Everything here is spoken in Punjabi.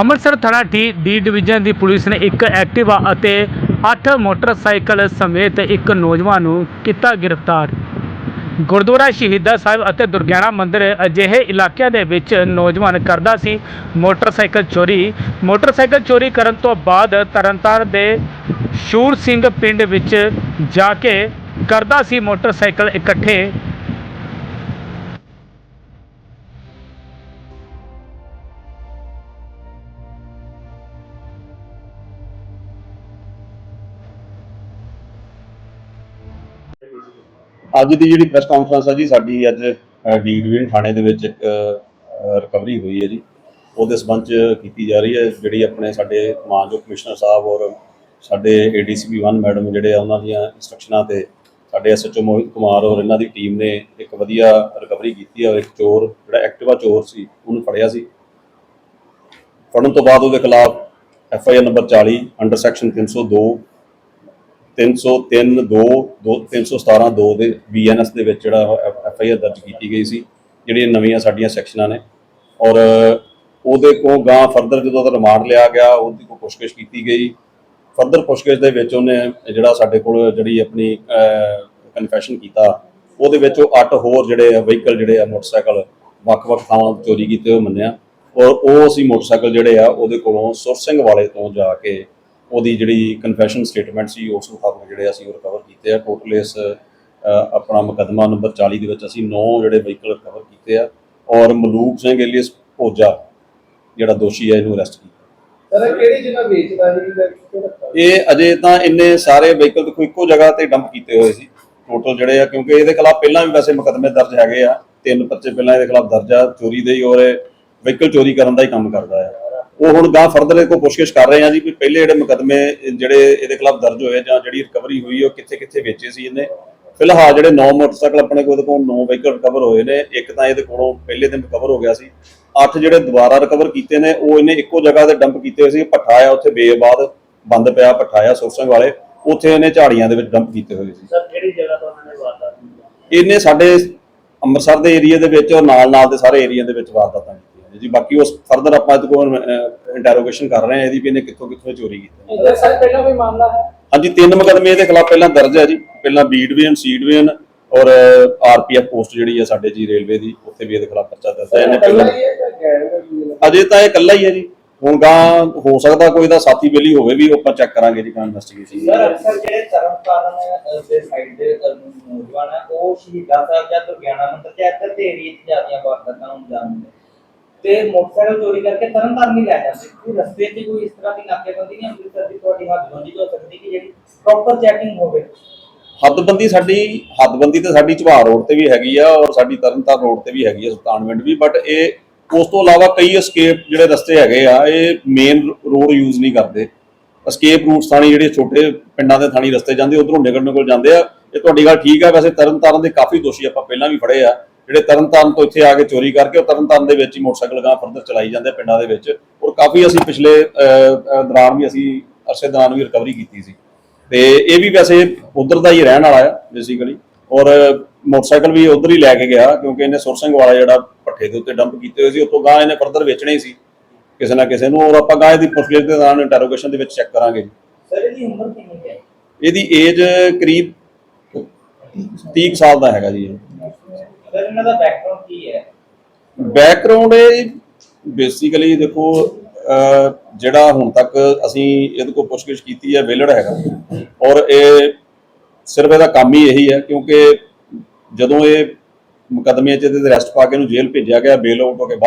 ਅੰਮ੍ਰਿਤਸਰ ਥਾਣਾ ਡੀ ਡੀ ਡਿਵੀਜ਼ਨ ਦੀ ਪੁਲਿਸ ਨੇ ਇੱਕ ਐਕਟਿਵਾ ਅਤੇ 8 ਮੋਟਰਸਾਈਕਲ ਸਮੇਤ ਇੱਕ ਨੌਜਵਾਨ ਨੂੰ ਕੀਤਾ ਗ੍ਰਿਫਤਾਰ। ਗੁਰਦੁਆਰਾ ਸ਼ਹੀਦਾਂ ਸਾਹਿਬ ਅਤੇ ਦੁਰਗਿਆਣਾ ਮੰਦਿਰ ਅਜਿਹੇ ਇਲਾਕਿਆਂ ਦੇ ਵਿੱਚ ਨੌਜਵਾਨ ਕਰਦਾ ਸੀ। ਮੋਟਰਸਾਈਕਲ ਚੋਰੀ ਮੋਟਰਸਾਈਕਲ ਚੋਰੀ ਕਰਨ ਤੋਂ ਬਾਅਦ ਤਰਨਤਾਰਨ ਦੇ ਸ਼ੂਰ ਸਿੰਘ ਪਿੰਡ ਵਿੱਚ ਜਾ ਕੇ ਕਰਦਾ ਸੀ ਮੋਟਰਸਾਈਕਲ ਇਕੱਠੇ ਅੱਜ ਦੀ ਜਿਹੜੀ ਪ੍ਰੈਸ ਕਾਨਫਰੰਸ ਹੈ ਜੀ, ਸਾਡੀ ਅੱਜ ਡੀ ਡਿਵੀਜ਼ਨ ਥਾਣੇ ਦੇ ਵਿੱਚ ਇੱਕ ਰਿਕਵਰੀ ਹੋਈ ਹੈ ਜੀ। ਉਹਦੇ ਸਬੰਧ ਚ ਕੀਤੀ ਜਾ ਰਹੀ ਹੈ, ਜਿਹੜੀ ਆਪਣੇ ਸਾਡੇ ਮਾਨਯੋਗ ਕਮਿਸ਼ਨਰ ਸਾਹਿਬ ਔਰ ਸਾਡੇ ਏਡੀਸੀਪੀ 1 ਮੈਡਮ ਜਿਹੜੇ ਆ, ਉਹਨਾਂ ਦੀਆਂ ਇਨਸਟਰਕਸ਼ਨਾਂ ਤੇ ਸਾਡੇ ਐਸਐਚਓ ਮੋਹਿਤ ਕੁਮਾਰ ਔਰ ਇਹਨਾਂ ਦੀ ਟੀਮ ਨੇ ਇੱਕ ਵਧੀਆ ਰਿਕਵਰੀ ਕੀਤੀ ਹੈ ਔਰ ਇੱਕ ਚੋਰ, ਜਿਹੜਾ ਐਕਟਿਵਾ ਚੋਰ ਸੀ, ਉਹਨੂੰ ਫੜਿਆ ਸੀ। ਫੜਨ ਤੋਂ ਬਾਅਦ ਉਹਦੇ ਖਿਲਾਫ F I R number 40 under section 302 303 2 317 2 ਦੇ ਬੀਐਨਐਸ ਦੇ ਵਿੱਚ ਜਿਹੜਾ ਐਫ ਆਈ ਆਰ ਦਰਜ ਕੀਤੀ ਗਈ ਸੀ, ਜਿਹੜੀਆਂ ਨਵੀਆਂ ਸਾਡੀਆਂ ਸੈਕਸ਼ਨਾਂ ਨੇ। ਔਰ ਉਹਦੇ ਕੋਲ ਗਾਂ ਫਰਦਰ ਜਦੋਂ ਉਹਦਾ ਰਿਮਾਂਡ ਲਿਆ ਗਿਆ, ਉਹਦੀ ਕੋ ਪੁੱਛਗਿੱਛ ਕੀਤੀ ਗਈ। ਫਰਦਰ ਪੁੱਛਗਿੱਛ ਦੇ ਵਿੱਚ ਉਹਨੇ ਜਿਹੜਾ ਸਾਡੇ ਕੋਲ ਜਿਹੜੀ ਆਪਣੀ ਕਨਫੈਸ਼ਨ ਕੀਤਾ, ਉਹਦੇ ਵਿੱਚ ਉਹ ਅੱਠ ਹੋਰ ਜਿਹੜੇ ਵਹੀਕਲ ਜਿਹੜੇ ਆ, ਮੋਟਰਸਾਈਕਲ ਵੱਖ-ਵੱਖ ਥਾਵਾਂ ਤੋਂ ਚੋਰੀ ਕੀਤੇ ਹੋਏ ਮੰਨਿਆ। ਔਰ ਉਹ ਅਸੀਂ ਮੋਟਰਸਾਈਕਲ ਜਿਹੜੇ ਆ, ਉਹਦੇ ਕੋਲੋਂ ਸੁਰ ਸਿੰਘ ਵਾਲੇ ਤੋਂ ਜਾ ਕੇ ਉਹਦੀ ਜਿਹੜੀ ਕਨਫੈਸ਼ਨ ਸਟੇਟਮੈਂਟ ਸੀ ਉਸ ਮੁਤਾਬਕ ਜਿਹੜੇ ਅਸੀਂ ਉਹ ਰਿਕਵਰ ਕੀਤੇ ਆ। ਟੋਟਲ ਇਸ ਆਪਣਾ ਮੁਕੱਦਮਾ ਨੰਬਰ 40 ਦੇ ਵਿੱਚ ਅਸੀਂ 9 ਜਿਹੜੇ ਵਹੀਕਲ ਰਿਕਵਰ ਕੀਤੇ ਆ ਔਰ ਮਲੂਕ ਸਿੰਘ ਏਲੀਅਸ ਭੋਜਾ ਜਿਹੜਾ ਦੋਸ਼ੀ ਹੈ ਇਹਨੂੰ ਅਰੈਸਟ ਕੀਤਾ। ਸਰ ਕਿਹੜੀ ਜਗ੍ਹਾ ਵੇਚਦਾ ਰੱਖਦਾ ਇਹ ਅਜੇ ਤਾਂ ਇੰਨੇ ਸਾਰੇ ਵਹੀਕਲ ਕੋਈ ਇੱਕੋ ਜਗ੍ਹਾ ਤੇ ਡੰਪ ਕੀਤੇ ਹੋਏ ਸੀ। ਟੋਟਲ ਜਿਹੜੇ ਆ ਕਿਉਂਕਿ ਇਹਦੇ ਖਿਲਾਫ ਪਹਿਲਾਂ ਵੀ ਵੈਸੇ ਮੁਕੱਦਮੇ ਦਰਜ ਹੈਗੇ ਆ। ਤਿੰਨ ਪਰਚੇ ਪਹਿਲਾਂ ਇਹਦੇ ਖਿਲਾਫ ਦਰਜ ਆ ਚੋਰੀ ਦੇ ਹੀ ਔਰ ਵਹੀਕਲ ਚੋਰੀ ਕਰਨ ਦਾ ਹੀ ਕੰਮ ਕਰਦਾ ਆ। ਉਹ ਹੁਣ ਗਾਂ ਫਰਦਰ ਇਹ ਕੋ ਪੁੱਛਗਿੱਛ ਕਰ ਰਹੇ ਆ ਜੀ ਵੀ ਪਹਿਲੇ ਜਿਹੜੇ ਮੁਕੱਦਮੇ ਜਿਹੜੇ ਇਹਦੇ ਖਿਲਾਫ ਦਰਜ ਹੋਏ ਜਾਂ ਜਿਹੜੀ ਰਿਕਵਰੀ ਹੋਈ ਉਹ ਕਿੱਥੇ ਕਿੱਥੇ ਵੇਚੇ ਸੀ ਇਹਨੇ। ਫਿਲਹਾਲ ਜਿਹੜੇ 9 ਮੋਟਰਸਾਈਕਲ ਆਪਣੇ ਕੋਲ ਕੋਲ 9 ਵਹੀਕਲ ਰਿਕਵਰ ਹੋਏ ਨੇ ਇੱਕ ਤਾਂ ਇਹਦੇ ਕੋਲੋਂ ਪਹਿਲੇ ਦਿਨ ਰਿਕਵਰ ਹੋ ਗਿਆ ਸੀ। ਅੱਠ ਜਿਹੜੇ ਦੁਬਾਰਾ ਰਿਕਵਰ ਕੀਤੇ ਨੇ ਉਹ ਇਹਨੇ ਇੱਕੋ ਜਗ੍ਹਾ ਤੇ ਡੰਪ ਕੀਤੇ ਹੋਏ ਸੀ ਭੱਠਾ ਆ ਉੱਥੇ ਬੇਆਬਾਦ ਬੰਦ ਪਿਆ ਭੱਠਾ ਆ ਸੁਰਸੰਗ ਵਾਲੇ ਉੱਥੇ ਇਹਨੇ ਝਾੜੀਆਂ ਦੇ ਵਿੱਚ ਡੰਪ ਕੀਤੇ ਹੋਏ ਸੀ। ਸਰ ਕਿਹੜੀ ਜਗ੍ਹਾ ਤੋਂ ਉਹਨਾਂ ਨੇ ਵਾਰਦਾਤ ਕੀਤੀ? ਇਹਨੇ ਸਾਡੇ ਅੰਮ੍ਰਿਤਸਰ ਦੇ ਏਰੀਆ ਦੇ ਵਿੱਚ ਔਰ ਨਾਲ ਨਾਲ ਦੇ ਸਾਰੇ ਏਰੀਆ ਦੇ ਵਿੱਚ ਵਾਰਦਾਤਾਂ ਨੇ ਜੀ। ਬਾਕੀ ਉਸ ਫਰਦਰ ਆਪਾਂ ਇਹਦੇ ਕੋਲ ਇੰਟਰੋਗੇਸ਼ਨ ਕਰ ਰਹੇ ਹਾਂ ਇਹਦੀ ਵੀ ਇਹਨੇ ਕਿੱਥੋਂ ਕਿੱਥੋਂ ਚੋਰੀ ਕੀਤੀ ਇਹਦਾ ਸਰ ਪਹਿਲਾਂ ਵੀ ਮਾਮਲਾ ਹੈ? ਹਾਂਜੀ ਤਿੰਨ ਮੁਕੱਦਮੇ ਇਹਦੇ ਖਿਲਾਫ ਪਹਿਲਾਂ ਦਰਜ ਹੈ ਜੀ। ਪਹਿਲਾਂ ਬੀ ਡਿਵੀਜ਼ਨ ਸੀ ਡਿਵੀਜ਼ਨ ਔਰ ਆਰਪੀਐਫ ਪੋਸਟ ਜਿਹੜੀ ਹੈ ਸਾਡੇ ਜੀ ਰੇਲਵੇ ਦੀ ਉੱਥੇ ਵੀ ਇਹਦੇ ਖਿਲਾਫ ਪਰਚਾ ਦਰਜ ਹੈ। ਇਹਨੇ ਪਹਿਲਾਂ ਹੀ ਹੈ ਜਾਂ ਹੈ? ਅਜੇ ਤਾਂ ਇਹ ਇਕੱਲਾ ਹੀ ਹੈ ਜੀ। ਹੁਣ ਗਾਂ ਹੋ ਸਕਦਾ ਕੋਈ ਦਾ ਸਾਥੀ ਬੇਲੀ ਹੋਵੇ ਵੀ ਆਪਾਂ ਚੈੱਕ ਕਰਾਂਗੇ ਜੀ ਕਾਂ ਇਨਵੈਸਟੀਗੇਸ਼ਨ ਸਰ ਅਕਸਰ ਜਿਹੜੇ ਤਰਨਤਾਰਨ ਦੇ ਸਾਈਡ ਦੇ ਨੌਜਵਾਨ ਹੈ ਉਹ ਸ਼ਹੀਦਾਂ ਸਾਹਿਬ ਜਾਂ ਦੁਰਗਿਆਣਾ ਮੰਦਿਰ ਤੇ ਇੱਧਰ ਦੇ 'ਚ ਜਾਂਦੀਆਂ ਵਾਰਦਾਤਾਂ ਨੂੰ। ਦਿੰਦੇ ਤੇ ਮੋਟਰਸਾਈਕਲ ਚੋਰੀ ਕਰਕੇ ਤਰਨਤਾਰਨ ਹੀ ਲੈ ਜਾਂਦੇ ਕੋਈ ਰਸਤੇ 'ਚ ਕੋਈ ਇਸ ਤਰ੍ਹਾਂ ਦੀ ਨਾਕੇਬੰਦੀ ਨਹੀਂ ਅੰਮ੍ਰਿਤਸਰ ਦੀ ਤੁਹਾਡੀ ਹੱਦਬੰਦੀ ਹੋ ਸਕਦੀ ਕਿ ਜਿਹੜੀ ਪ੍ਰੋਪਰ ਚੈਕਿੰਗ ਹੋਵੇ। ਹੱਦਬੰਦੀ ਸਾਡੀ, ਹੱਦਬੰਦੀ ਤੇ ਸਾਡੀ ਝਵਾਰ ਰੋਡ ਤੇ ਵੀ ਹੈਗੀ ਆ ਔਰ ਸਾਡੀ ਤਰਨਤਾਰਨ ਰੋਡ ਤੇ ਵੀ ਹੈਗੀ ਆ ਸੁਲਤਾਨਵਿੰਡ ਵੀ ਬਟ ਇਹ ਉਸ ਤੋਂ ਇਲਾਵਾ ਕਈ escape ਜਿਹੜੇ ਰਸਤੇ ਹੈਗੇ ਆ, ਇਹ ਮੇਨ ਰੋਡ ਯੂਜ਼ ਨਹੀਂ ਕਰਦੇ। escape ਰੂਟਸ ਥਾਣੀ ਜਿਹੜੇ ਛੋਟੇ ਪਿੰਡਾਂ ਦੇ ਥਾਣੀ ਰਸਤੇ ਜਾਂਦੇ, ਉਧਰੋਂ ਨਿਕਲਣ ਕੋਲ ਜਾਂਦੇ ਆ। ਇਹ ਤੁਹਾਡੀ ਗੱਲ ਠੀਕ ਆ, ਵੈਸੇ ਤਰਨਤਾਰਨ ਦੇ ਕਾਫੀ ਦੋਸ਼ੀ ਆਪਾਂ ਪਹਿਲਾਂ ਵੀ ਫੜੇ ਆ। ਜਿਹੜੇ ਤਰਨਤਾਰਨ ਤੋਂ ਇੱਥੇ ਆ ਕੇ ਚੋਰੀ ਕਰਕੇ ਉਹ ਤਰਨਤਾਰਨ ਦੇ ਵਿੱਚ ਹੀ ਮੋਟਰਸਾਈਕਲ ਗਾਂ ਫਰਦਰ ਚਲਾਈ ਜਾਂਦੇ ਪਿੰਡਾਂ ਦੇ ਵਿੱਚ ਔਰ ਕਾਫੀ ਅਸੀਂ ਪਿਛਲੇ ਦੌਰਾਨ ਵੀ ਅਸੀਂ ਅਰਸੇ ਦੌਰਾਨ ਵੀ ਰਿਕਵਰੀ ਕੀਤੀ ਸੀ। ਤੇ ਇਹ ਵੀ ਵੈਸੇ ਉਧਰ ਦਾ ਹੀ ਰਹਿਣ ਵਾਲਾ ਆ ਬੇਸਿਕਲੀ ਔਰ ਮੋਟਰਸਾਈਕਲ ਵੀ ਉਧਰ ਹੀ ਲੈ ਕੇ ਗਿਆ ਕਿਉਂਕਿ ਇਹਨੇ ਸੁਰਸਿੰਘ ਵਾਲਾ ਜਿਹੜਾ ਪੱਠੇ ਦੇ ਉੱਤੇ ਡੰਪ ਕੀਤੇ ਹੋਏ ਸੀ ਉਤੋਂ ਗਾਂ ਇਹਨੇ ਫਰਦਰ ਵੇਚਣੇ ਹੀ ਸੀ। ਕਿਸੇ ਨਾ ਕਿਸੇ ਨੂੰ ਔਰ ਆਪਾਂ ਗਾਂ ਇਹਦੀ ਪੁੱਛਗਿੱਛ ਦੇ ਦੌਰਾਨ ਇੰਟਰੋਗੇਸ਼ਨ ਦੇ ਵਿੱਚ ਚੈੱਕ ਕਰਾਂਗੇ ਸਰ ਇਹਦੀ ਉਮਰ ਕਿੰਨੀ ਹੈ? ਇਹਦੀ ਏਜ ਕਰੀਬ 30 ਕੁ ਸਾਲ ਦਾ ਹੈਗਾ ਜੀ। ਸਰ ਇਹਨਾਂ ਦਾ ਬੈਕਗ੍ਰਾਉਂਡ ਕੀ ਹੈ? ਬੈਕਗ੍ਰਾਉਂਡ ਇਹ ਬੇਸਿਕਲੀ ਦੇਖੋ ਅਹ, ਜਿਹੜਾ ਹੁਣ ਤੱਕ ਅਸੀਂ ਇਹਦੇ ਕੋਲ ਪੁੱਛਗਿੱਛ ਕੀਤੀ ਹੈ ਵੇਲੜ ਹੈਗਾ। ਔਰ ਇਹ ਸਿਰਫ ਇਹਦਾ ਕੰਮ ਹੀ ਇਹੀ ਹੈ ਕਿਉਂਕਿ ਜਦੋਂ ਇਹ ਮੁਕੱਦਮੇ 'ਚ ਇਹਦੇ ਅਰੈਸਟ ਪਾ ਕੇ ਇਹਨੂੰ ਜੇਲ੍ਹ ਭੇਜਿਆ ਗਿਆ ਬੇਲ ਆਊਟ ਹੋ ਕੇ